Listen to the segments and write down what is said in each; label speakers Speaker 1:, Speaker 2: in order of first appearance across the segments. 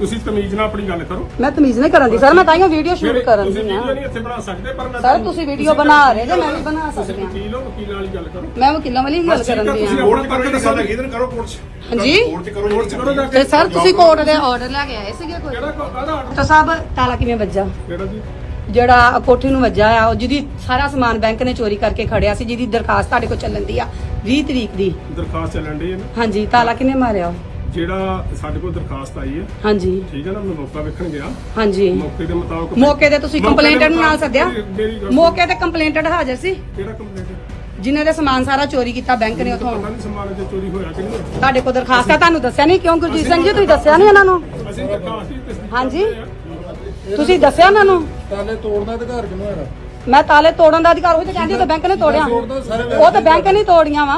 Speaker 1: ਤੁਸੀਂ ਤਮੀਜ਼ ਨਾਲ ਆਪਣੀ ਗੱਲ ਕਰੋ।
Speaker 2: ਮੈਂ ਤਮੀਜ਼ ਨਹੀਂ ਕਰਨ ਦੀ ਸਰ ਮੈਂ ਤਾਂ ਹੀ ਵੀਡੀਓ ਸ਼ੂਟ
Speaker 1: ਮੇਰੇ-
Speaker 2: ਕਰਨ
Speaker 1: ਤੁਸੀਂ
Speaker 2: ਦੀ ਆ
Speaker 1: ਵੀਡੀਓ ਨਹੀਂ ਇੱਥੇ ਬਣਾ ਸਕਦੇ ਪਰ ਮੈਂ
Speaker 2: ਸਰ ਤੁਸੀਂ ਵੀਡੀਓ ਬਣਾ ਰਹੇ ਜੇ ਮੈਂ ਵੀ ਬਣਾ
Speaker 1: ਤੁਸੀਂ
Speaker 2: ਸਕਦੀ ਹਾਂ।
Speaker 1: ਵਕੀਲ ਹੋ ਵਕੀਲ ਵਾਲੀ ਗੱਲ ਕਰੋ।
Speaker 2: ਮੈਂ ਵਕੀਲਾਂ ਵਾਲੀ ਗੱਲ ਕਰਨ ਦੀ
Speaker 1: ਤੁਸੀਂ
Speaker 2: ਆ
Speaker 1: ਕੋਰਟ ਕਰਕੇ ਦੱਸੋ
Speaker 3: ਇਹਦੇ ਨਾਲ ਕਰੋ ਕੋਰਟ ਚ।
Speaker 2: ਹਾਂਜੀ?
Speaker 3: ਕੋਰਟ ਚ ਕਰੋ
Speaker 1: ਕੋਰਟ ਚ ਕਰੋ ਜਾ
Speaker 2: ਤੇ
Speaker 1: ਕੇ
Speaker 2: ਸਰ ਤੁਸੀਂ ਕੋਰਟ ਦੇ ਆਰਡਰ ਲੈ ਕੇ ਆਏ ਸੀਗੇ ਕੋਈ?
Speaker 1: ਕਿਹੜਾ ਕੋ- ਕਾਹਦਾ ਆਰਡਰ
Speaker 2: ਤਾਂ ਸਾਹਿਬ ਤਾਲਾ ਕਿਵੇਂ ਵੱਜਾ?
Speaker 1: ਕਿਹੜਾ ਜੀ?
Speaker 2: ਜਿਹੜਾ ਕੋਠੀ ਨੂੰ ਵੱਜਾ ਆ ਉਹ ਜਿਹਦੀ ਸਾਰਾ ਸਮਾਨ ਬੈਂਕ ਨੇ ਚੋਰੀ ਕਰਕੇ ਖੜਿਆ ਸੀ ਜਿਹਦੀ ਦਰਖਾਸਤ ਤੁਹਾਡੇ ਕੋਲ ਚੱਲਣ ਦੀ ਆ 20 ਤਰੀਕ ਦੀ।
Speaker 1: ਦਰਖਾਸਤ ਚੱਲਣ ਦੀ ਹੈ ਨਾ।
Speaker 2: ਹਾਂਜੀ ਤਾਲਾ ਕਿਨੇ ਮਾਰਿਆ? ਉਹ?
Speaker 1: ਜਿਹੜਾ ਸਾਡੇ ਕੋਲ ਦਰਖਾਸਤ ਆਈ ਹੈ
Speaker 2: ਹਾਂਜੀ।
Speaker 1: ਠੀਕ ਹੈ ਨਾ ਮੈਂ ਮੌਕਾ ਵੇਖਣ ਗਿਆ।
Speaker 2: ਹਾਂਜੀ।
Speaker 1: ਮੌਕੇ ਦੇ ਮੁਤਾਬਕ
Speaker 2: ਮੌਕੇ ਤੇ ਤੁਸੀਂ
Speaker 1: ਮੌਕੇ ਦੇ
Speaker 2: ਕੰਪਲੇਂਟਰ ਨੂੰ ਨਾਲ ਸੱਦਿਆ?
Speaker 1: ਮੇਰੀ- ਮੇਰੀ ਗੱਲ
Speaker 2: ਮੌਕੇ ਤੇ ਕੰਪਲੇਂਟਰ ਹਾਜ਼ਰ ਸੀ?
Speaker 1: ਕਿਹੜਾ ਕੰਪਲੇਂਟ
Speaker 2: ਜਿਨ੍ਹਾਂ ਦੇ ਸਮਾਨ ਸਾਰਾ ਚੋਰੀ ਕੀਤਾ ਬੈਂਕ ਨੇ ਉਥੋਂ।
Speaker 1: ਪਤਾ ਨਹੀਂ ਸਮਾਨ ਜੇ ਚੋਰੀ ਹੋਇਆ ਕਿ ਨਹੀਂ।
Speaker 2: ਤੁਹਾਡੇ ਕੋਲ ਦਰਖਾਸਤ ਆ ਤੁਹਾਨੂੰ ਦੱਸਿਆ ਨਹੀਂ ਕਿਉਂ? ਗੁਰਜੀਤ ਸਿੰਘ ਜੀ ਤੁਸੀਂ ਦੱਸਿਆ ਨਹੀਂ ਇਹਨਾਂ ਨੂੰ?
Speaker 1: ਅਸੀਂ ਦਰਖਾਸਤ ਤਸਦੀਕ
Speaker 2: ਹਾਂਜੀ।
Speaker 1: ਹਾਂ।
Speaker 2: ਤੁਸੀਂ ਦੱਸਿਆ ਇਹਨਾਂ ਨੂੰ?
Speaker 4: ਤਾਲੇ ਤੋੜਨ ਦਾ ਅਧਿਕਾਰ ਕਿਹਨੂੰ ਹੈਗਾ?
Speaker 2: ਮੈਂ ਤਾਲੇ ਤੋੜਨ ਦਾ ਅਧਿਕਾਰ ਉਹ ਤੇ ਕਹਿੰਦੀ ਉਹ ਤਾਂ ਬੈਂਕ ਨੇ ਤੋੜਿਆ। ਉਹ ਤਾਂ ਬੈਂਕ ਨਹੀਂ ਤੋੜੀਆਂ ਵਾ।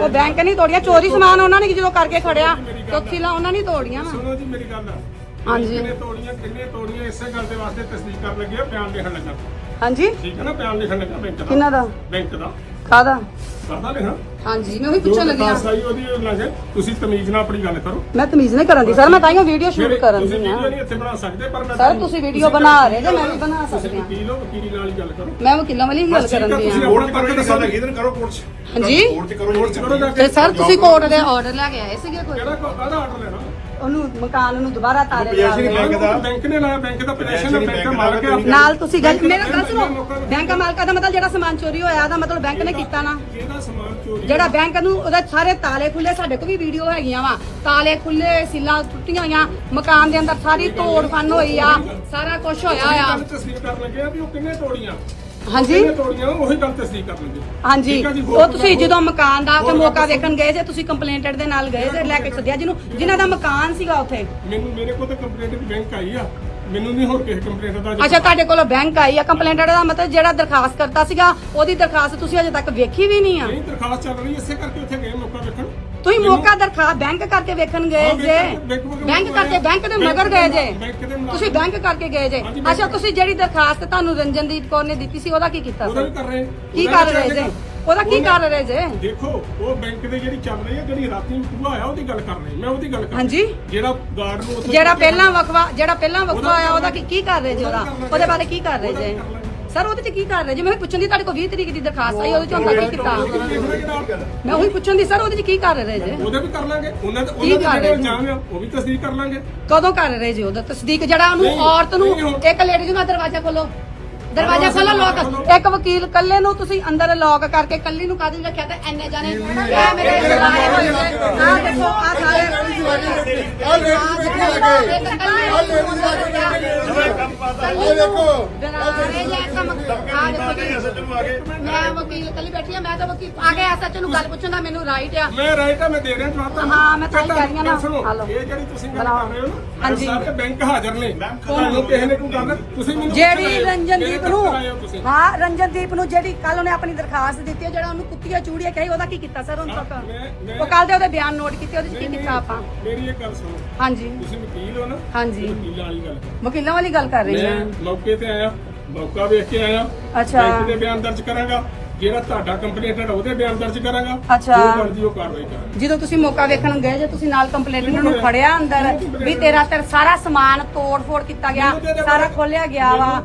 Speaker 2: ਉਹ ਬੈਂਕ ਨਹੀਂ ਤੋੜੀਆਂ ਚੋਰੀ ਸਮਾਨ ਉਹਨਾਂ ਨੇ ਜਦੋਂ ਕਰਕੇ ਖੜਿਆ ਤੋਥੀਲਾ ਉਹਨਾਂ ਨੇ ਤੋੜੀਆਂ ਵਾ।
Speaker 1: ਸੁਣੋ ਜੀ ਮੇਰੀ ਗੱਲ।
Speaker 2: ਹਾਂਜੀ।
Speaker 1: ਕਿੰਨੇ ਤੋੜੀਆਂ ਕਿੰਨੇ ਤੋੜੀਆਂ ਇਸੇ ਗੱਲ ਦੇ ਵਾਸਤੇ ਤਸਦੀਕ ਕਰਨ ਲੱਗੇ ਆ ਬਿਆਨ ਲਿਖਣ ਲੱਗਾ।
Speaker 2: ਹਾਂਜੀ।
Speaker 1: ਠੀਕ ਹੈ ਨਾ ਬਿਆਨ ਲਿਖਣ ਲੱਗਾ ਬੈਂਕ ਦਾ।
Speaker 2: ਕਿਹਨਾਂ ਦਾ?
Speaker 1: ਬੈਂਕ ਦਾ।
Speaker 2: ਕਾਦਾ
Speaker 1: ਕਾਹਦਾ ਲਿਖਣਾ
Speaker 2: ਹਾਂਜੀ ਮੈਂ ਉਹੀ ਪੁੱਛਣ ਲੱਗੀ ਆ
Speaker 1: ਆਈ ਉਹਦੀ ਲੱਗੇ ਤੁਸੀਂ ਤਮੀਜ਼ ਨਾਲ ਆਪਣੀ ਗੱਲ ਕਰੋ।
Speaker 2: ਮੈਂ ਤਮੀਜ਼ ਨਹੀਂ ਕਰਨ ਦੀ ਸਰ ਮੈਂ ਤਾਂ ਹੀ ਵੀਡੀਓ ਸ਼ੂਟ ਕਰਨ
Speaker 1: ਤੁਸੀਂ
Speaker 2: ਦੀ ਆ
Speaker 1: ਵੀਡੀਓ ਨਹੀਂ ਇੱਥੇ ਬਣਾ ਸਕਦੇ ਪਰ ਮੈਂ
Speaker 2: ਸਰ ਤੁਸੀਂ ਵੀਡੀਓ ਬਣਾ ਰਹੇ ਜੇ ਮੈਂ ਵੀ ਬਣਾ
Speaker 1: ਤੁਸੀਂ
Speaker 2: ਸਕਦੀ ਆ
Speaker 1: ਵਕੀਲ ਵਕੀਲ ਨਾਲ ਹੀ ਗੱਲ ਕਰੋ।
Speaker 2: ਮੈਂ ਵਕੀਲਾਂ ਵਾਲੀ ਗੱਲ ਕਰਨ ਦੀ
Speaker 1: ਤੁਸੀਂ
Speaker 2: ਆ
Speaker 3: ਕੋਰਟ ਕਰਕੇ ਦੱਸੋ ਇਹਦੇ ਨਾਲ ਕਰੋ ਕੋਰਟ ਚ।
Speaker 2: ਹਾਂਜੀ?
Speaker 3: ਕੋਰਟ ਚ ਕਰੋ
Speaker 1: ਕੋਰਟ ਚ ਕਰੋ ਜਾ
Speaker 2: ਤੇ
Speaker 1: ਕੇ
Speaker 2: ਸਰ ਤੁਸੀਂ ਕੋਰਟ ਦੇ ਆਰਡਰ ਲੈ ਕੇ ਆਏ ਸੀਗੇ ਕੋਈ?
Speaker 1: ਕਿਹੜਾ ਆਰਡਰ ਲੈਣਾ?
Speaker 2: ਉਹਨੂੰ ਮਕਾਨ ਨੂੰ ਦੁਬਾਰਾ ਤਾਲੇ
Speaker 3: possession
Speaker 2: ਲਗਾ
Speaker 3: ਬੈਂਕ ਦਾ।
Speaker 1: ਬੈਂਕ ਨੇ ਲਾਇਆ ਬੈਂਕ ਦਾ ਪੋਜੀਸ਼ਨ ਬੈਂਕ
Speaker 3: ਬੈਂਕ
Speaker 1: ਮਾਲਕ
Speaker 3: ਦਾ
Speaker 1: ਹੈ
Speaker 2: ਨਾਲ ਤੁਸੀਂ ਗੱਲ ਮੇਰਾ ਗੱਲ ਸੁਣੋ।
Speaker 1: ਮੌਕਾ ਵੀ-
Speaker 2: ਬੈਂਕ ਮਾਲਕਾ ਦਾ ਮਤਲਬ ਜਿਹੜਾ ਸਮਾਨ ਚੋਰੀ ਹੋਇਆ ਮਤਲਬ ਬੈਂਕ ਨੇ ਕੀਤਾ ਨਾ।
Speaker 1: ਇਹਦਾ ਸਮਾਨ ਚੋਰੀ
Speaker 2: ਜਿਹੜਾ ਬੈਂਕ ਨੂੰ ਉਹਦੇ ਸਾਰੇ ਤਾਲੇ ਖੁੱਲੇ ਸਾਡੇ ਕੋਲ ਵੀ ਵੀਡੀਓ ਹੈਗੀਆਂ ਵਾ। ਤਾਲੇ ਖੁੱਲੇ ਸਿੱਲਾਂ ਟੁੱਟੀਆਂ ਹੋਈਆਂ ਮਕਾਨ ਦੇ ਅੰਦਰ ਸਾਰੀ ਤੋੜ ਫੰਨ ਹੋਈ ਆ ਸਾਰਾ ਕੁਝ ਹੋਇਆ ਆ
Speaker 1: ਗੱਲ ਤਸਦੀਕ ਕਰਨ ਲੱਗੇ ਆ ਵੀ ਉਹ ਕਿੰਨੇ ਤੋੜੀਆਂ?
Speaker 2: ਹਾਂਜੀ।
Speaker 1: ਕਿੰਨੇ ਤੋੜੀਆਂ ਉਹੀ ਗੱਲ ਤਸਦੀਕ ਕਰ ਲੱਗੇ
Speaker 2: ਹਾਂਜੀ।
Speaker 1: ਠੀਕ ਆ ਜੀ, ਹੋਰ
Speaker 2: ਉਹ ਤੁਸੀਂ ਜਦੋਂ ਮਕਾਨ ਦਾ ਤੇ
Speaker 1: ਹੋਰ
Speaker 2: ਮੌਕਾ। ਵੇਖਣ ਗਏ ਜੇ ਤੁਸੀਂ ਕੰਪਲੇਂਟਡ ਦੇ ਨਾਲ ਗਏ ਜੇ ਲੈ ਕੇ ਸੱਦਿਆ ਜਿਹਨੂੰ ਜਿਨ੍ਹਾਂ ਦਾ ਮਕਾਨ ਸੀਗਾ ਉੱਥੇ?
Speaker 1: ਮੈਨੂੰ ਮੇਰੇ ਕੋਲ ਤਾਂ ਕੰਪਲੇਂਟ ਦੀ ਬੈਂਕ ਆਈ ਆ। ਮੈਨੂੰ ਨਹੀਂ ਹੋਰ ਕਿਸੇ ਕੰਪਲੇਂਟ ਦਾ
Speaker 2: ਅੱਛਾ ਤੁਹਾਡੇ ਕੋਲੋਂ ਬੈਂਕ ਆਈ ਆ ਕੰਪਲੇਂਟਡ ਦਾ ਮਤਲਬ ਜਿਹੜਾ ਦਰਖਾਸਤ ਕਰਤਾ ਸੀਗਾ ਉਹਦੀ ਦਰਖਾਸਤ ਤੁਸੀਂ ਅਜੇ ਤੱਕ ਵੇਖੀ ਵੀ ਨਹੀਂ ਆ?
Speaker 1: ਨਹੀਂ ਦਰਖਾਸਤ ਚੱਲ ਰਹੀ ਇਸੇ ਕਰਕੇ ਉੱਥੇ ਗਏ ਮੌਕਾ ਵੇਖਣ।
Speaker 2: ਤੁਸੀਂ ਮੌਕਾ ਦਰਖਾਸਤ ਬੈਂਕ ਕਰਕੇ ਵੇਖਣ ਗਏ ਜੇ।
Speaker 1: ਬੈਂਕ-
Speaker 2: ਕਰਕੇ। ਬੈਂਕ ਦੇ ਮਗਰ ਗਏ ਜੇ। ਤੁਸੀਂ ਬੈਂਕ ਕਰਕੇ ਗਏ ਜੇ। ਅੱਛਾ ਤੁਸੀਂ ਜਿਹੜੀ ਦਰਖਾਸਤ ਤੁਹਾਨੂੰ ਰੰਜਨਦੀਪ ਕੌਰ ਨੇ ਦਿੱਤੀ ਸੀ ਉਹਦਾ ਕੀ ਕੀਤਾ
Speaker 1: ਉਹਦਾ
Speaker 2: ਸੀ
Speaker 1: ਵੀ ਕਰ ਰਹੇ।
Speaker 2: ਕੀ ਕਰ ਰਹੇ ਜੇ। ਉਹਦਾ ਕੀ ਕਰ ਰਹੇ ਜੇ?
Speaker 1: ਦੇਖੋ ਉਹ ਬੈਂਕ ਦੇ ਜਿਹੜੀ ਚੱਲ ਰਹੀ ਹੈ ਜਿਹੜੀ ਰਾਤੀ ਟੂਆ ਹੋਇਆ ਉਹਦੀ ਗੱਲ ਕਰ ਰਹੇ। ਮੈਂ ਉਹਦੀ ਗੱਲ ਕਰ
Speaker 2: ਹਾਂਜੀ।
Speaker 1: ਜਿਹੜਾ ਗਾਰਡ ਨੂੰ
Speaker 2: ਜਿਹੜਾ ਪਹਿਲਾਂ ਵਕਵਾ ਜਿਹੜਾ ਪਹਿਲਾਂ ਵਕਵਾ ਹੋਇਆ ਉਹਦਾ ਕੀ ਕੀ ਕਰ ਰਹੇ ਜੀ ਉਹਦਾ
Speaker 1: ਉਹਦਾ?
Speaker 2: ਬਾਰੇ ਕੀ ਕਰ ਰਹੇ ਜੇ। ਸਰ ਉਹਦੇ ਚ ਕੀ ਕਰ ਰਹੇ ਜੀ ਮੈਂ ਪੁੱਛਣ ਦੀ ਤੁਹਾਡੇ ਕੋਲ 20 ਤਰੀਕ ਦੀ ਦਰਖਾਸਤ ਆਈ ਉਹਦੇ ਚ ਹੁੰਦਾ ਕੀ ਕੀਤਾ? ਮੈਂ ਉਹੀ ਪੁੱਛਣ ਦੀ ਸਰ ਉਹਦੇ ਚ ਕੀ ਕਰ ਰਹੇ ਜੇ?
Speaker 1: ਉਹਦੇ ਵੀ ਕਰ ਲਾਂਗੇ। ਉਹਨਾਂ ਦੇ ਉਹਨਾਂ ਦੇ ਜਿਹੜੇ ਇਲਜ਼ਾਮ ਆ ਉਹ ਵੀ ਤਸਦੀਕ ਕਰ ਲਾਂਗੇ।
Speaker 2: ਕਦੋਂ ਕਰ ਰਹੇ ਜੀ ਉਹਦਾ ਤਸਦੀਕ? ਜਿਹੜਾ ਉਹਨੂੰ ਔਰਤ ਨੂੰ ਇੱਕ ਲੇਡੀ ਨੂੰ ਦਰਵਾਜ਼ਾ ਖੋਲੋ। ਦਰਵਾਜ਼ਾ
Speaker 1: ਖੋਲੋ।
Speaker 2: ਲੋਕ। ਇੱਕ ਵਕੀਲ ਕੱਲੇ ਨੂੰ ਤੁਸੀਂ ਅੰਦਰ ਲੌਕ ਕਰਕੇ ਕੱਲੀ ਨੂੰ ਕਾਦੀ ਰੱਖਿਆ ਤੇ ਐਨੇ ਜਾਣੇ? ਇਹ ਮੇਰੇ ਹੋਏ ਆ ਦੇਖੋ ਆ ਸਾਰੇ
Speaker 4: ਆ ਲੇਡੀਜ਼ ਲੱਗੇ ਆ ਲੱਗੇ ਆ ਦੇਖੋ
Speaker 2: ਡਰਾਰੇ ਜੇ ਕੰਮ ਆ ਦੇਖੋ ਜੀ। ਮੈਂ ਵਕੀਲ ਕੱਲੀ ਬੈਠੀ ਆ ਮੈਂ ਤਾਂ ਵਕੀਲ ਆ ਕੇ ਐਸਐਚ ਨੂੰ ਗੱਲ ਪੁੱਛਣ ਦਾ ਮੈਨੂੰ ਰਾਈਟ ਆ
Speaker 1: ਮੈਂ ਰਾਈਟ ਆ ਮੈਂ ਦੇ ਰਿਹਾ ਜਵਾਬ ਤੁਹਾਨੂੰ
Speaker 2: ਹਾਂ, ਮੈਂ ਤਾਂ ਹੀ ਕਹਿ ਰਹੀ ਹਾਂ ਨਾ।
Speaker 1: ਸੁਣੋ,
Speaker 2: ਹਾਂ ਲਓ।
Speaker 1: ਇਹ ਜਿਹੜੀ ਤੁਸੀਂ ਗੱਲ
Speaker 2: ਬਣਾਓ।
Speaker 1: ਕਰ ਰਹੇ ਹੋ ਨਾ
Speaker 2: ਹਾਂਜੀ।
Speaker 1: ਸਾਰੇ ਬੈਂਕ ਹਾਜ਼ਰ ਨੇ ਤੁਹਾਨੂੰ ਕਿਸੇ ਨੇ ਕੋਈ ਗੱਲ ਤੁਸੀਂ ਮੈਨੂੰ
Speaker 2: ਜਿਹੜੀ
Speaker 1: ਪੁੱਛ ਰਹੇ ਹੋ,
Speaker 2: ਰੰਜਨਦੀਪ ਨੂੰ
Speaker 1: ਦਫ਼ਤਰ ਆਏ ਹੋ ਤੁਸੀਂ।
Speaker 2: ਹਾਂ ਰੰਜਨਦੀਪ ਨੂੰ ਜਿਹੜੀ ਕੱਲ ਉਹਨੇ ਆਪਣੀ ਦਰਖਾਸਤ ਦਿੱਤੀ ਹੈ ਜਿਹੜਾ ਉਹਨੂੰ ਕੁੱਤੀਆਂ ਚੂੜੀਆਂ ਕਹੀ ਉਹਦਾ ਕੀ ਕੀਤਾ ਸਰ ਹੁਣ
Speaker 1: ਮੈਂ-
Speaker 2: ਉਹ ਕੱਲ ਦੇ ਉਹਦੇ ਬਿਆਨ ਨੋਟ ਕੀਤੇ ਉਹਦੇ ਚ ਕੀ
Speaker 1: ਨਹੀਂ,
Speaker 2: ਕੀਤਾ ਆਪਾਂ
Speaker 1: ਮੇਰੀ ਇੱਕ ਗੱਲ ਸੁਣੋ
Speaker 2: ਹਾਂਜੀ
Speaker 1: ਤੁਸੀਂ ਵਕੀਲ ਹੋ ਨਾ
Speaker 2: ਹਾਂਜੀ।
Speaker 1: ਵਕੀਲਾਂ ਵਾਲੀ ਗੱਲ ਕਰੋ।
Speaker 2: ਵਕੀਲਾਂ ਵਾਲੀ ਗੱਲ ਕਰ ਰਹੀ
Speaker 1: ਮੈਂ
Speaker 2: ਹਾਂ
Speaker 1: ਮੌਕੇ ਤੇ ਆਇਆ ਮੌਕਾ ਵੇਖ ਕੇ ਆਇਆ।
Speaker 2: ਅੱਛਾ।
Speaker 1: ਬੈਂਕ ਦੇ ਬਿਆਨ ਦਰਜ ਕਰਾਂਗਾ ਜਿਹੜਾ ਤੁਹਾਡਾ ਕੰਪਲੇਂਟਡ ਉਹਦੇ ਬਿਆਨ ਦਰਜ ਕਰਾਂਗਾ।
Speaker 2: ਅੱਛਾ।
Speaker 1: ਜੋ ਮਰਜ਼ੀ ਉਹ ਕਾਰਵਾਈ ਕਰਾਂਗਾ।
Speaker 2: ਜਦੋਂ ਤੁਸੀਂ ਮੌਕਾ ਵੇਖਣ ਗਏ ਜੇ ਤੁਸੀਂ ਨਾਲ ਕੰਪਲੇਂਟ ਨੂੰ ਖੜਿਆ ਅੰਦਰ ਵੀ ਤੇਰਾ ਤੇ ਸਾਰਾ ਸਮਾਨ ਤੋੜ ਫੋੜ ਕੀਤਾ ਗਿਆ ਸਾਰਾ ਖੋਲਿਆ ਗਿਆ ਵਾ।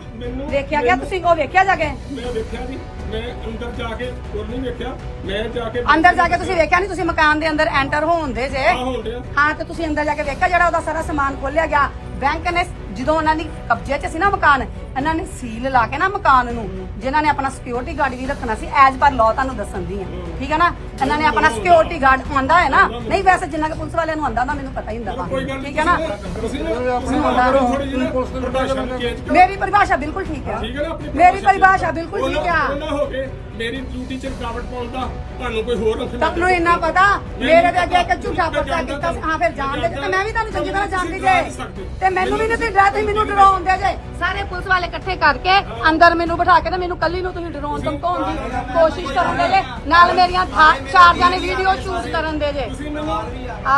Speaker 2: ਵੇਖਿਆ ਗਿਆ? ਤੁਸੀਂ ਉਹ ਵੇਖਿਆ ਜਾ ਕੇ?
Speaker 1: ਮੈਂ ਵੇਖਿਆ ਨਹੀਂ ਮੈਂ ਅੰਦਰ ਜਾ ਕੇ ਹੋਰ ਨਹੀਂ ਵੇਖਿਆ। ਮੈਂ ਜਾ ਕੇ
Speaker 2: ਅੰਦਰ ਜਾ ਕੇ ਤੁਸੀਂ ਵੇਖਿਆ ਨਹੀਂ? ਤੁਸੀਂ ਮਕਾਨ ਦੇ ਅੰਦਰ ਐਂਟਰ ਹੋਣ ਦੇ ਜੇ।
Speaker 1: ਆ ਹੋਣ ਡਿਆ।
Speaker 2: ਹਾਂ ਤੇ ਤੁਸੀਂ ਅੰਦਰ ਜਾ ਕੇ ਵੇਖਿਆ ਜਿਹੜਾ ਉਹਦਾ ਸਾਰਾ ਸਮਾਨ ਖੋਲਿਆ ਗਿਆ? ਬੈਂਕ ਨੇ ਜਦੋਂ ਉਹਨਾਂ ਦੀ ਕਬਜ਼ੇ 'ਚ ਸੀ ਨਾ ਮਕਾਨ ਇਹਨਾਂ ਨੇ ਸੀਲ ਲਾ ਕੇ ਨਾ ਮਕਾਨ ਨੂੰ ਜਿਨ੍ਹਾਂ ਨੇ ਆਪਣਾ ਸਿਕਿਉਰਿਟੀ ਗਾਰਡ ਵੀ ਰੱਖਣਾ ਸੀ ਐਜ਼ ਪਰ ਲਾਅ ਤੁਹਾਨੂੰ ਦੱਸਣ ਦੀ ਹੈ ਠੀਕ ਹੈ ਨਾ? ਇਹਨਾਂ ਨੇ ਆਪਣਾ ਸਿਕਿਉਰਿਟੀ ਗਾਰਡ ਆਂਦਾ ਹੈ ਨਾ? ਨਹੀਂ ਵੈਸੇ ਜਿੰਨਾ ਕਿ ਪੁਲਿਸ ਵਾਲਿਆਂ ਨੂੰ ਆਂਦਾ ਹੁੰਦਾ ਮੈਨੂੰ ਪਤਾ ਹੀ ਹੁੰਦਾ ਵਾ। ਠੀਕ ਹੈ ਨਾ?
Speaker 1: ਤੁਸੀਂ ਨਾ ਨਾ ਨਾ ਨੂੰ
Speaker 2: ਮੇਰੀ ਪਰਿਭਾਸ਼ਾ ਬਿਲਕੁਲ ਠੀਕ ਹੈ
Speaker 1: ਠੀਕ ਹੈ ਨਾ? ਆਪਣੀ
Speaker 2: ਮੇਰੀ ਪਰਿਭਾਸ਼ਾ ਬਿਲਕੁਲ ਠੀਕ ਹੈ
Speaker 1: ਮੇਰੀ ਡਿਊਟੀ 'ਚ ਰੁਕਾਵਟ ਪਾਉਣ ਦਾ ਤੁਹਾਨੂੰ ਕੋਈ ਹੋਰ ਰੱਖਣਾ
Speaker 2: ਤੁਹਾਨੂੰ ਇੰਨਾ ਪਤਾ ਮੇਰੇ ਤੇ ਅੱਗੇ ਇੱਕ ਝੂਠਾ ਪਰਚਾ ਕੀਤਾ ਸੀ। ਹਾਂ ਫਿਰ ਜਾਣਦੇ ਜੇ ਤੇ ਮੈਂ ਵੀ ਤੁਹਾਨੂੰ ਚੰਗੀ ਤਰ੍ਹਾਂ ਜਾਣਦੀ ਜੇ ਤੇ ਮੈਨੂੰ ਵੀ ਨਹੀਂ ਤੁਸੀਂ ਡਰਾ ਤੁਸੀਂ ਮੈਨੂੰ ਡਰਾਉਂਦੇ ਜੇ। ਸਾਰੇ ਪੁਲਿਸ ਵਾਲੇ ਇਕੱਠੇ ਕਰਕੇ ਅੰਦਰ ਮੈਨੂੰ ਬਿਠਾ ਕੇ ਤੇ ਮੈਨੂੰ ਕੱਲੀ ਨੂੰ ਤੁਸੀਂ ਡਰਾਉਣ ਧਮਕਾਉਣ ਦੀ ਕੋਸ਼ਿਸ਼ ਕਰਨ ਦੇ ਜੇ ਨਾਲ ਮੇਰੀਆਂ ਥਾ- ਚਾਰ ਜਾਣੇ ਵੀਡੀਓ ਸ਼ੂਟ ਕਰਨ ਦੇ ਜੇ।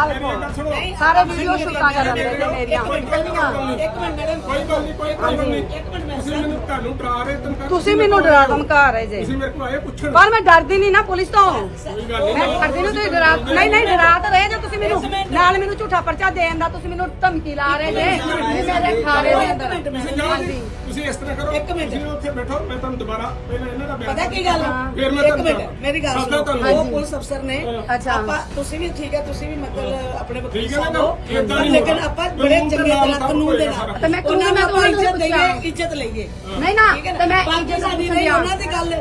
Speaker 2: ਵੇਖੋ ਸਾਰੇ ਵੀਡੀਓ ਸ਼ੂਟਾਂ ਕਰਨ ਦੇ ਨੇ ਮੇਰੀਆਂ।
Speaker 1: ਕੋਈ ਗੱਲ ਨਹੀਂ ਕੋਈ ਨਹੀਂ। ਤੁਸੀਂ ਮੈਨੂੰ ਤੁਹਾਨੂੰ ਡਰਾ ਰਹੇ ਧਮਕਾ
Speaker 2: ਤੁਸੀਂ ਮੈਨੂੰ ਡਰਾ ਧਮਕਾ ਰਹੇ ਜੇ।
Speaker 1: ਤੁਸੀਂ ਮੇਰੇ ਕੋਲ ਆਏ ਪੁੱਛਣ।
Speaker 2: ਪਰ ਮੈਂ ਡਰਦੀ ਨਹੀਂ ਨਾ ਪੁਲਿਸ ਤੋਂ। ਮੈਂ ਡਰਦੀ ਨਹੀਂ ਤੁਸੀਂ ਡਰਾ ਨਹੀਂ ਨਹੀਂ ਡਰਾ ਤਾਂ ਰਹੇ ਜੇ ਤੁਸੀਂ ਮੈਨੂੰ। ਨਾਲ ਮੈਨੂੰ ਝੂਠਾ ਪਰਚਾ ਦੇਣ ਦਾ ਤੁਸੀਂ ਮੈਨੂੰ ਧਮਕੀ ਲਾ ਰਹੇ ਜੇ। ਮੇਰੇ ਖਾਰੇ ਦੇ ਅੰਦਰ।
Speaker 1: ਜੀ। ਤੁਸੀਂ ਇਸ ਤਰ੍ਹਾਂ ਕਰੋ
Speaker 4: ਇੱਕ ਮਿੰਟ।
Speaker 1: ਤੁਸੀਂ ਉੱਥੇ ਬੈਠੋ ਮੈਂ ਤੁਹਾਨੂੰ ਦੁਬਾਰਾ ਪਹਿਲਾਂ ਇਹਨਾਂ ਦਾ ਬਿਆਨ
Speaker 4: ਪਤਾ ਕੀ ਗੱਲ ਆ?
Speaker 1: ਫਿਰ ਮੈਂ
Speaker 4: ਇੱਕ
Speaker 1: ਤੁਹਾਨੂੰ
Speaker 4: ਮਿੰਟ ਮੇਰੀ ਗੱਲ ਸੁਣੋ
Speaker 1: ਤੁਹਾਨੂੰ।
Speaker 4: ਉਹ ਪੁਲਿਸ ਅਫਸਰ ਨੇ
Speaker 2: ਅੱਛਾ।
Speaker 4: ਆਪਾਂ ਤੁਸੀਂ ਵੀ ਠੀਕ ਹੈ ਤੁਸੀਂ ਵੀ ਮਤਲਬ ਆਪਣੇ ਵਕੀਲ
Speaker 1: ਠੀਕ ਹੈ ਨਾ,
Speaker 4: ਸਾਹਿਬ ਹੋ
Speaker 1: ਏਦਾਂ ਨਹੀਂ
Speaker 4: ਲੇਕਿਨ
Speaker 1: ਹੋਣਾ।
Speaker 4: ਆਪਾਂ ਬੜੇ
Speaker 1: ਕਾਨੂੰਨ ਦੇ
Speaker 4: ਚੰਗੇ
Speaker 1: ਨਾਲ
Speaker 4: ਤਰ੍ਹਾਂ ਕਾਨੂੰਨ ਦੇ ਨਾਲ।
Speaker 2: ਤੇ ਮੈਂ ਕਾਨੂੰਨ
Speaker 4: ਨੂੰ ਆਪਾਂ
Speaker 2: ਮੈਂ
Speaker 4: ਇੱਜ਼ਤ
Speaker 2: ਤੁਹਾਨੂੰ
Speaker 4: ਦਈਏ ਇੱਜ਼ਤ ਲਈਏ
Speaker 2: ਨਹੀਂ ਨਾ
Speaker 4: ਠੀਕ ਹੈ
Speaker 2: ਤੇ ਮੈਂ
Speaker 4: ਬਾਕੀ
Speaker 2: ਇੱਜ਼ਤ
Speaker 4: ਸਾਡੀ
Speaker 2: ਆ
Speaker 4: ਉਹਨਾਂ ਦੀ ਗੱਲ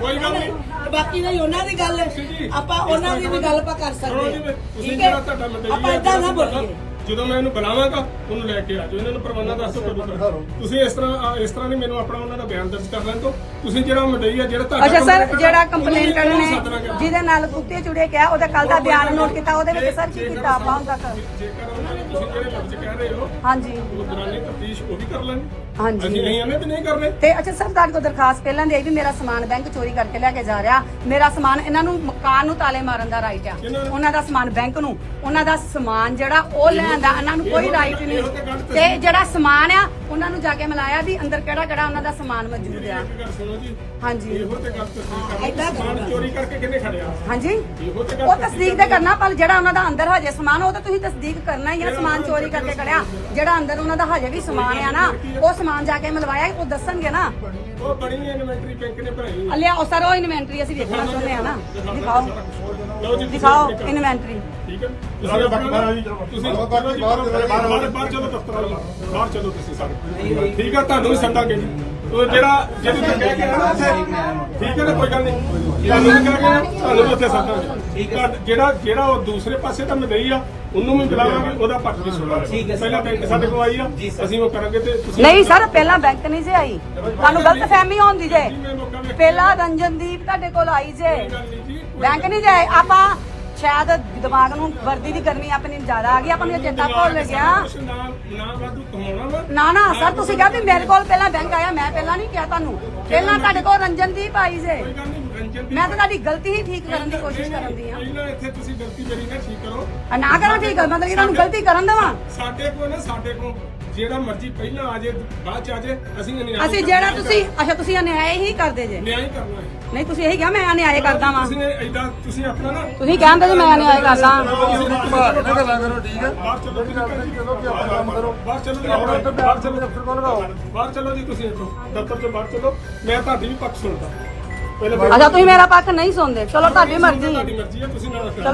Speaker 1: ਕੋਈ ਗੱਲ ਨਹੀਂ।
Speaker 4: ਤੇ ਬਾਕੀ ਨਹੀਂ ਉਹਨਾਂ ਦੀ ਗੱਲ
Speaker 1: ਜੀ,
Speaker 4: ਆਪਾਂ ਉਹਨਾਂ ਦੀ ਵੀ ਗੱਲ ਆਪਾਂ ਕਰ
Speaker 1: ਜੀ,
Speaker 4: ਸਕਦੇ ਹਾਂ
Speaker 1: ਤੁਸੀਂ
Speaker 4: ਠੀਕ ਹੈ
Speaker 1: ਜਿਹੜਾ ਤੁਹਾਡਾ ਮੰਡਲੀ
Speaker 4: ਆਪਾਂ ਇਦਾਂ ਨਾ ਬੋਲੀਏ
Speaker 1: ਜਦੋਂ ਮੈਂ ਇਹਨੂੰ ਬੁਲਾਵਾਂਗਾ ਉਹਨੂੰ ਲੈ ਕੇ ਆ ਜਾਓ। ਇਹਨਾਂ ਨੂੰ ਪਰਵਾਨਾ ਦੱਸ ਤੱਕ ਤੁਸੀਂ ਇਸ ਤਰ੍ਹਾਂ ਇਸ ਤਰ੍ਹਾਂ ਨਹੀਂ ਮੈਨੂੰ ਆਪਣਾ ਉਹਨਾਂ ਦਾ ਬਿਆਨ ਦਰਜ ਕਰ ਲੈਣ ਤੋਂ ਤੁਸੀਂ ਜਿਹੜਾ ਮੰਡਲੀ ਆ ਜਿਹੜਾ ਤੁਹਾਡਾ
Speaker 2: ਅੱਛਾ ਸਰ ਜਿਹੜਾ
Speaker 1: ਉਹਨੂੰ
Speaker 2: ਨੇ। ਜਿਹਦੇ ਨਾਲ ਕੁੱਤੇ ਚੁੜੇ ਕਿਹਾ ਉਹਦਾ ਕੱਲ ਦਾ ਬਿਆਨ ਨੋਟ ਕੀਤਾ ਉਹਦੇ ਵਿੱਚ ਸਰ ਕੀ ਕੀਤਾ ਆਪਾਂ ਤੱਕ
Speaker 1: ਜੇਕਰ ਉਹਨਾਂ ਨੇ ਤੁਸੀਂ ਜਿਹੜੇ ਲਫ਼ਜ਼ ਕਹਿ ਰਹੇ ਹੋ
Speaker 2: ਹਾਂਜੀ।
Speaker 1: ਉਹ ਦੌਰਾਨੀ ਤਫਤੀਸ਼ ਉਹ ਵੀ ਕਰ ਲੈਣਗੇ।
Speaker 2: ਹਾਂਜੀ।
Speaker 1: ਅਸੀਂ ਨਹੀਂ ਆਨੇ ਵੀ ਨਹੀਂ ਕਰਨੇ।
Speaker 2: ਤੇ ਅੱਛਾ ਸਰ ਤੁਹਾਡੇ ਕੋਲ ਦਰਖਾਸਤ ਪਹਿਲਾਂ ਦੀ ਆਈ ਵੀ ਮੇਰਾ ਸਮਾਨ ਬੈਂਕ ਚੋਰੀ ਕਰਕੇ ਲੈ ਕੇ ਜਾ ਰਿਹਾ। ਮੇਰਾ ਸਮਾਨ ਇਹਨਾਂ ਨੂੰ ਮਕਾਨ ਨੂੰ ਤਾਲੇ ਮਾਰਨ ਦਾ ਰਾਈਟ ਆ।
Speaker 1: ਕਿਹਨਾਂ ਨੂੰ?
Speaker 2: ਉਹਨਾਂ ਦਾ ਸਮਾਨ ਬੈਂਕ ਨੂੰ। ਉਹਨਾਂ ਦਾ ਸਮਾਨ ਜਿਹੜਾ ਉਹ ਲੈਣ ਦਾ ਇਹਨਾਂ ਨੂੰ ਕੋਈ ਰਾਈਟ ਨਹੀਂ।
Speaker 1: ਇਹੋ ਤੇ ਗੱਲ ਤੁਸੀਂ-
Speaker 2: ਤੇ ਜਿਹੜਾ ਸਮਾਨ ਆ ਉਹਨਾਂ ਨੂੰ ਜਾ ਕੇ ਮਿਲਾਇਆ ਵੀ ਅੰਦਰ ਕਿਹੜਾ ਕਿਹੜਾ ਉਹਨਾਂ ਦਾ ਸਮਾਨ ਮੌਜੂਦ
Speaker 1: ਮੇਰੀ
Speaker 2: ਆ।
Speaker 1: ਇੱਕ ਗੱਲ ਸੁਣੋ ਜੀ।
Speaker 2: ਹਾਂਜੀ।
Speaker 1: ਇਹੋ ਤੇ ਗੱਲ ਤੁਸੀਂ ਕਰਨੀ
Speaker 4: ਏਦਾਂ
Speaker 1: ਸਮਾਨ ਚੋਰੀ ਕਰਕੇ ਕਿੰਨੇ ਖੜਿਆ?
Speaker 2: ਹਾਂਜੀ।
Speaker 1: ਇਹੋ ਤੇ ਗੱਲ
Speaker 2: ਉਹ
Speaker 1: ਤੁਸੀਂ
Speaker 2: ਤਸਦੀਕ ਤੇ ਕਰਨਾ ਪਰ ਜਿਹੜਾ ਉਹਨਾਂ ਦਾ ਅੰਦਰ ਹਜੇ ਸਮਾਨ ਉਹ ਤਾਂ ਤੁਸੀਂ ਤਸਦੀਕ ਕਰਨਾ ਹੀ ਆ। ਸਮਾਨ ਚੋਰੀ ਕਰਕੇ ਕਰਿਆ ਜਿਹੜਾ ਅੰਦਰ ਉਹਨਾਂ ਦਾ ਹਜੇ ਵੀ ਸਮਾਨ ਆ ਨਾ ਉਹ ਸਮਾਨ ਜਾ ਕੇ ਮਿਲਵਾਇਆ ਉਹ ਦੱਸਣਗੇ ਨਾ।
Speaker 1: ਉਹ ਬਣੀ ਇਨਵੈਂਟਰੀ ਬੈਂਕ ਨੇ ਬਣਾਈ ਹੋਈ।
Speaker 2: ਲਿਆਓ ਸਰ ਉਹ ਇਨਵੈਂਟਰੀ ਅਸੀਂ ਵੇਖਣਾ ਚਾਹੁੰਦੇ ਆ ਨਾ। ਦਿਖਾਓ।
Speaker 1: ਲਓ ਜੀ, ਤੁਸੀਂ
Speaker 2: ਦਿਖਾਓ
Speaker 1: ਆਪਣੇ
Speaker 2: ਇਨਵੈਂਟਰੀ
Speaker 1: ਠੀਕ ਹੈ। ਤੁਸੀਂ ਆਪਣਾ ਤੁਸੀਂ ਚਲੋ ਜੀ ਬਾਹਰ ਬਾਹਰ ਬਾਹਰ ਚਲੋ ਦਫ਼ਤਰ ਵਾਲਾ ਬਾਹਰ। ਚਲੋ ਤੁਸੀਂ ਸਾਰੇ। ਠੀਕ ਹੈ ਤੁਹਾਨੂੰ ਵੀ ਸੱਦਾਂਗੇ ਜੀ। ਉਹ ਜਿਹੜਾ ਜਿਹੜੀ ਕਹਿ ਕੇ ਨਾ ਉੱਥੇ ਠੀਕ ਹੈ ਨਾ ਕੋਈ ਗੱਲ ਨਹੀਂ। ਤੁਹਾਨੂੰ ਵੀ ਕਹਿ ਕੇ ਆਇਆ, ਤੁਹਾਨੂੰ ਵੀ ਉੱਥੇ ਸੱਦਾਂਗੇ ਤੁਹਾਡਾ- ਜਿਹੜਾ ਜਿਹੜਾ ਉਹ ਦੂਸਰੇ ਪਾਸੇ ਤਾਂ ਮੈਂ ਗਈ ਆ ਉਹਨੂੰ ਵੀ ਬੁਲਾਵਾਂਗੇ ਉਹਦਾ ਪੱਖ ਵੀ ਸੁਣਾਂਗੇ ਪਹਿਲਾਂ ਬੈਂਕ ਸਾਡੇ ਕੋਲ ਆਈ ਆ ਅਸੀਂ ਉਹ ਕਰਾਂਗੇ ਤੇ ਤੁਸੀਂ
Speaker 2: ਨਹੀਂ ਸਰ ਪਹਿਲਾਂ ਬੈਂਕ ਨਹੀਂ ਜੇ ਆਈ। ਤੁਹਾਨੂੰ ਗਲਤ ਫਹਿਮੀ ਹੁੰਦੀ ਜੇ।
Speaker 1: ਜੀ, ਮੈਂ ਮੌਕਾ ਵੇਖ-
Speaker 2: ਪਹਿਲਾਂ ਰੰਜਨਦੀਪ ਤੁਹਾਡੇ ਕੋਲ ਆਈ ਜੇ।
Speaker 1: ਕੋਈ ਗੱਲ ਨਹੀਂ ਜੀ ਕੋਈ
Speaker 2: ਬੈਂਕ ਨਹੀਂ ਜੇ ਆਪਾਂ ਸ਼ਾਇਦ ਦਿਮਾਗ ਨੂੰ ਵਰਦੀ ਦੀ ਗਰਮੀ ਆਪਣੀ ਜ਼ਿਆਦਾ ਆ ਗਈ ਆਪਾਂ ਨੂੰ ਇਹ ਚੇਤਾ ਭੁੱਲ ਗਿਆ।
Speaker 1: ਕੁਛ ਨਾ ਨਾ ਵਾਧੂ ਕਮਾਉਣਾ ਵਾ।
Speaker 2: ਨਾ ਨਾ ਸਰ ਤੁਸੀਂ ਕਿਹਾ ਵੀ ਮੇਰੇ ਕੋਲ ਪਹਿਲਾਂ ਬੈਂਕ ਆਇਆ ਮੈਂ ਪਹਿਲਾਂ ਨਹੀਂ ਕਿਹਾ ਤੁਹਾਨੂੰ। ਪਹਿਲਾਂ ਤੁਹਾਡੇ ਕੋਲ ਰੰਜਨਦੀਪ ਆਈ ਜੇ।
Speaker 1: ਕੋਈ ਗੱਲ ਨਹੀਂ ਰੰਜਨ ਦੀ
Speaker 2: ਮੈਂ ਤਾਂ ਤੁਹਾਡੀ ਗਲਤੀ ਹੀ ਠੀਕ ਕਰਨ ਦੀ ਕੋਸ਼ਿਸ਼ ਕਰਨ ਦੀ ਆ
Speaker 1: ਪਹਿਲਾਂ ਇੱਥੇ ਤੁਸੀਂ ਗਲਤੀ ਮੇਰੀ ਨਾ ਠੀਕ ਕਰੋ
Speaker 2: ਨਾ ਕਰਾਂ ਠੀਕ ਮਤਲਬ ਕਿ ਤੁਹਾਨੂੰ ਗਲਤੀ ਕਰਨ ਦੇਵਾਂ
Speaker 1: ਸਾਡੇ ਕੋਲ ਨਾ ਸਾਡੇ ਕੋਲ ਜਿਹੜਾ ਮਰਜ਼ੀ ਪਹਿਲਾਂ ਆ ਜੇ ਬਾਅਦ ਚ ਆ ਜੇ ਅਸੀਂ ਨਿਆਂ
Speaker 2: ਅਸੀਂ ਜਿਹੜਾ ਤੁਸੀਂ ਅੱਛਾ ਤੁਸੀਂ ਅਨਿਆਏ ਹੀ ਕਰਦੇ ਜੇ
Speaker 1: ਨਿਆਂ ਹੀ ਕਰਨਾ ਹੈ
Speaker 2: ਨਹੀਂ ਤੁਸੀਂ ਇਹੀ ਕਿਹਾ ਮੈਂ ਅਨਿਆਏ ਕਰਦਾ ਵਾਂ
Speaker 1: ਤੁਸੀਂ ਏਦਾਂ ਤੁਸੀਂ ਆਪਣਾ ਨਾ
Speaker 2: ਤੁਸੀਂ ਕਹਿੰਦੇ ਜੇ ਮੈਂ ਅਨਿਆਏ ਕਰਦਾ
Speaker 3: ਬਾਹਰ ਨਾ ਗੱਲਾਂ ਕਰੋ ਠੀਕ ਹੈ
Speaker 1: ਬਾਹਰ ਚਲੋ ਤੁਸੀਂ
Speaker 3: ਚਲੋ ਕਿ ਆਪਣਾ ਕੰਮ ਕਰੋ
Speaker 1: ਬਾਹਰ ਚਲੋ ਜੀ
Speaker 3: ਆਪਣਾ ਇੱਧਰ
Speaker 1: ਬਾਹਰ ਚਲੋ
Speaker 3: ਅਫਸਰ ਕੋਲ ਲਗਾਓ
Speaker 1: ਬਾਹਰ ਚਲੋ ਜੀ ਤੁਸੀਂ ਇੱਥੋਂ ਦਫ਼ਤਰ ਤੋਂ ਬਾਹਰ ਚਲੋ ਮੈਂ ਤੁਹਾਡੀ ਵੀ ਪੱਖ ਸੁਣਦਾ
Speaker 2: ਅੱਛਾ ਤੁਸੀਂ ਮੇਰਾ ਪੱਖ ਨਹੀਂ ਸੁਣਦੇ। ਚਲੋ ਤੁਹਾਡੀ ਮਰਜ਼ੀ।
Speaker 1: ਤੁਹਾਡੀ ਮਰਜ਼ੀ ਹੈ ਤੁਸੀਂ ਨਾ
Speaker 2: ਚਲੋ।